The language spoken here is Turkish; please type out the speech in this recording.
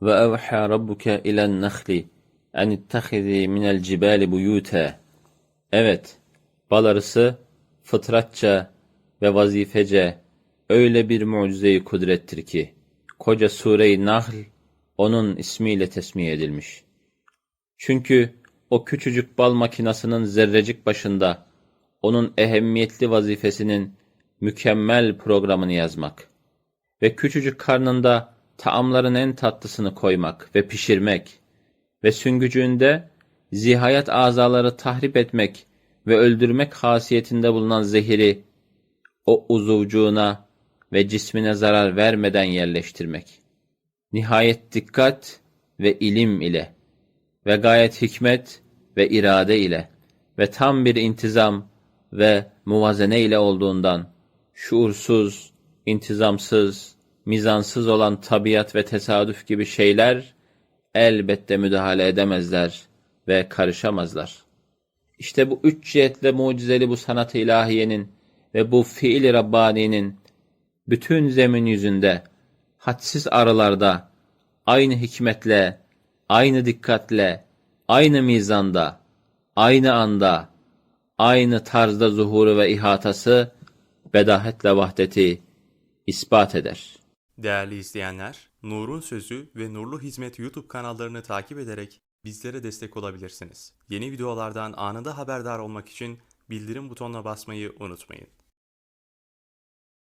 وأوحى ربك إلى النخل أن اتخذي من الجبال بيوتا Evet, bal arısı fıtratça ve vazifece öyle bir mucize-i kudrettir ki, koca sure-i Nahl onun ismiyle tesmih edilmiş. Çünkü o küçücük bal makinasının zerrecik başında onun ehemmiyetli vazifesinin mükemmel programını yazmak ve küçücük karnında taamların en tatlısını koymak ve pişirmek ve süngücüğünde zihayat azaları tahrip etmek ve öldürmek hasiyetinde bulunan zehiri o uzuvcuğuna ve cismine zarar vermeden yerleştirmek. Nihayet dikkat ve ilim ile ve gayet hikmet ve irade ile ve tam bir intizam ve muvazene ile olduğundan şuursuz, intizamsız, mizansız olan tabiat ve tesadüf gibi şeyler elbette müdahale edemezler ve karışamazlar. İşte bu üç cihetle mucizeli bu sanat-ı ilahiyenin ve bu fiil-i Rabbani'nin bütün zemin yüzünde, hadsiz aralarda, aynı hikmetle, aynı dikkatle, aynı mizanda, aynı anda, aynı tarzda zuhuru ve ihatası, bedahetle vahdeti ispat eder. Değerli izleyenler, Nur'un Sözü ve Nurlu Hizmet YouTube kanallarını takip ederek bizlere destek olabilirsiniz. Yeni videolardan anında haberdar olmak için bildirim butonuna basmayı unutmayın.